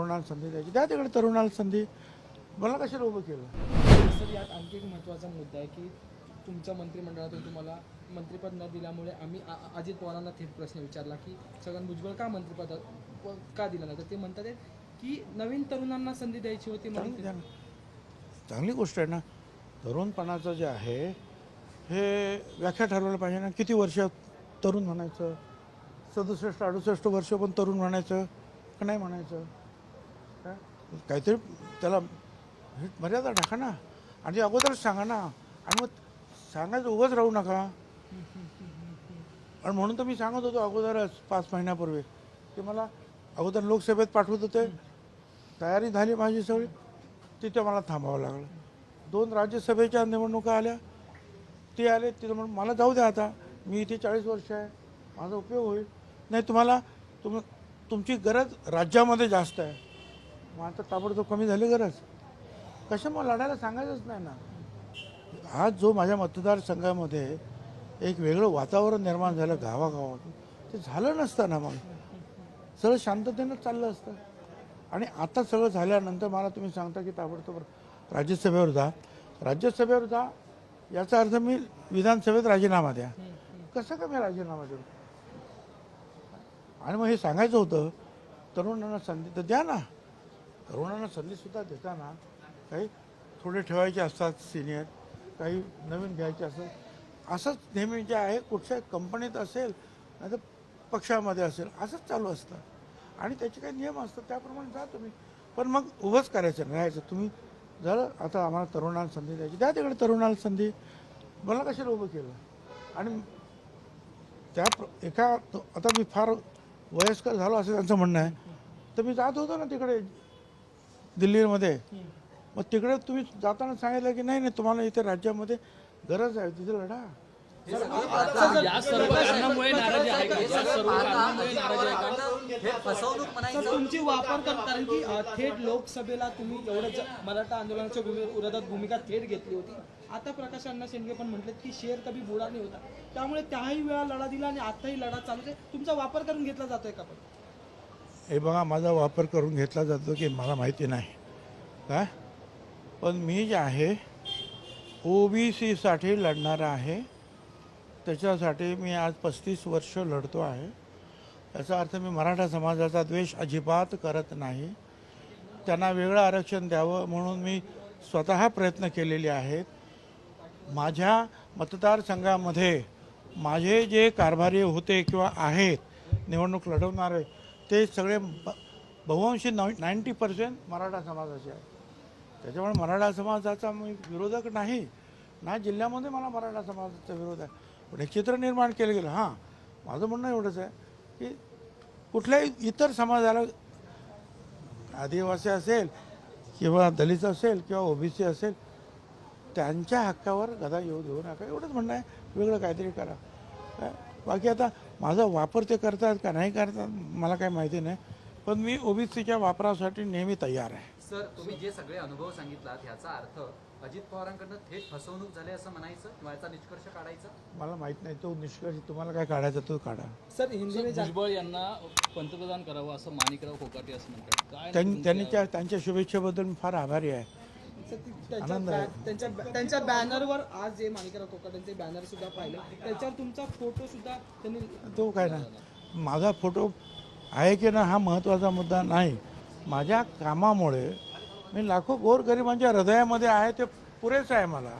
तरुणाला संधी द्यायची. द्या तिकडे तरुणाला संधी. मला कशाला उभं केलं? सर यात आणखी एक महत्त्वाचा मुद्दा आहे की तुमच्या मंत्रिमंडळातून तुम्हाला मंत्रिपद न दिल्यामुळे आम्ही आ- अजित पवारांना थेट प्रश्न विचारला की छगन भुजबळ का मंत्रिपद प- का दिलं नाही? तर ते म्हणतात आहेत की नवीन तरुणांना संधी द्यायची होती म्हणून चांगली द्या ना. चांगली गोष्ट आहे ना. तरुणपणाचं जे आहे हे व्याख्या ठरवायला पाहिजे ना. किती वर्ष तरुण म्हणायचं? सदुसष्ट अडुसष्ट वर्ष पण तरुण म्हणायचं का नाही म्हणायचं? काहीतरी त्याला हे मर्यादा टाका ना. आणि अगोदरच सांगा ना. आणि मग सांगायचं उभंच राहू नका. आणि म्हणून तर मी सांगत होतो अगोदरच पाच महिन्यापूर्वी की मला अगोदर लोकसभेत पाठवत होते. तयारी झाली माझी सगळी. तिथे मला थांबावं लागलं. दोन राज्यसभेच्या निवडणुका आल्या. ते आले तिथं म्हणून मला जाऊ द्या आता. मी इथे चाळीस वर्ष आहे. माझा उपयोग होईल. नाही तुम्हाला तुम तुमची गरज राज्यामध्ये जास्त आहे. मग आता ताबडतोब कमी झाली गरज. कशामुळे लढायला सांगायचंच नाही ना? आज जो माझ्या मतदारसंघामध्ये एक वेगळं वातावरण निर्माण झालं गावागावात ते झालं नसतं ना मग. सगळं शांततेनं चाललं असतं. आणि आता सगळं झाल्यानंतर मला तुम्ही सांगता की ताबडतोब राज्यसभेवर जा. राज्यसभेवर जा याचा अर्थ मी विधानसभेत राजीनामा द्या. कसं का मी राजीनामा देऊ? आणि मग हे सांगायचं होतं तरुणांना संधी तर द्या ना. तरुणांना संधीसुद्धा देताना काही थोडे ठेवायचे असतात सिनियर काही नवीन घ्यायचे असतात. असंच नेहमी जे आहे कुठच्या कंपनीत असेल नाही तर पक्षामध्ये असेल असंच चालू असतं. आणि त्याचे काही नियम असतात त्याप्रमाणे जा तुम्ही. पण मग उभंच करायचं नाही राहायचं तुम्ही जर आता आम्हाला तरुणाला संधी द्यायची द्या तिकडे तरुणाला संधी. मला कशाला उभं केलं? आणि त्या प्र- एका आता मी फार वयस्कर झालो असं त्यांचं म्हणणं आहे. तर मी जात होतो ना तिकडे दिल्लीमध्ये? मग तिकडे तुम्ही जाताना सांगितलं की नाही नाही तुम्हाला इथे राज्यामध्ये गरज आहे तिथे लढा. हे तुमची वापर कर कारण की अ, थेट लोकसभेला तुम्ही एवढं ज- मराठा आंदोलनाच्या भूमी विरोधात भूमिका थेट घेतली होती. आता प्रकाश अण्णा शेंडगे पण म्हटले की शेर कधी बुडा नाही होता. त्यामुळे त्याही वेळा लढा दिला आणि आताही लढा चालू आहे. तुमचा वापर करून घेतला जातोय का पण? हे बघा माझा वापर करून घेतला जातो की मला माहिती नाही. काय? पण मी जे आहे ओ बी सीसाठी लढणारा आहे. त्याच्यासाठी मी आज पस्तीस वर्ष लढतो आहे. याचा अर्थ मी मराठा समाजाचा द्वेष अजिबात करत नाही. त्यांना वेगळं आरक्षण द्यावं म्हणून मी स्वतः प्रयत्न केलेले आहेत. माझ्या मतदारसंघामध्ये माझे जे कारभारी होते किंवा आहेत निवडणूक लढवणारे ते सगळे ब- बहुअंशी नाईंटी पर्सेंट मराठा समाजाचे आहे त्याच्यामुळे मराठा समाजाचा मी विरोधक नाही. ना जिल्ह्यामध्ये मला मराठा समाजाचा विरोध आहे. पण हे चित्र निर्माण केलं गेलं. हां माझं म्हणणं एवढंच आहे की कुठल्याही इतर समाजाला आदिवासी असेल किंवा दलित असेल किंवा ओबीसी असेल त्यांच्या हक्कावर गदा येऊ देऊ नका. एवढंच म्हणणं आहे. वेगळं काहीतरी करा. काय बाकी आता माझा वापर ते करतात का नाही करतात मला काही माहिती नाही. पण मी ओबीसीच्या वापरासाठी नेहमी तयार आहे. सर तुम्ही जे सगळे अनुभव सांगितलात ह्याचा अर्थ अजित पवारांकडनं थेट फसवणूक झाली असं म्हणायचं किंवा याचा निष्कर्ष काढायचा? मला माहीत नाही तो निष्कर्ष तुम्हाला काय काढायचा तो काढा. सर हिंदी भुजबळ यांना पंतप्रधान करावं असं माणिकराव कोकाटे असं म्हणतात. काय त्यां- त्यांनी त्या त्यांच्या शुभेच्छेबद्दल मी फार आभारी आहे. त्यांच्या बॅनरवर आज जे माणिकराव कोकाटेंचे बॅनर सुद्धा पाहिले. त्याच्यावर तुमचा फोटो सुद्धा त्यांनी तो काय ना माझा फोटो आहे की ना हा महत्त्वाचा मुद्दा नाही. माझ्या कामामुळे मी लाखो गोरगरिबांच्या हृदयामध्ये आहे ते पुरेसं आहे मला.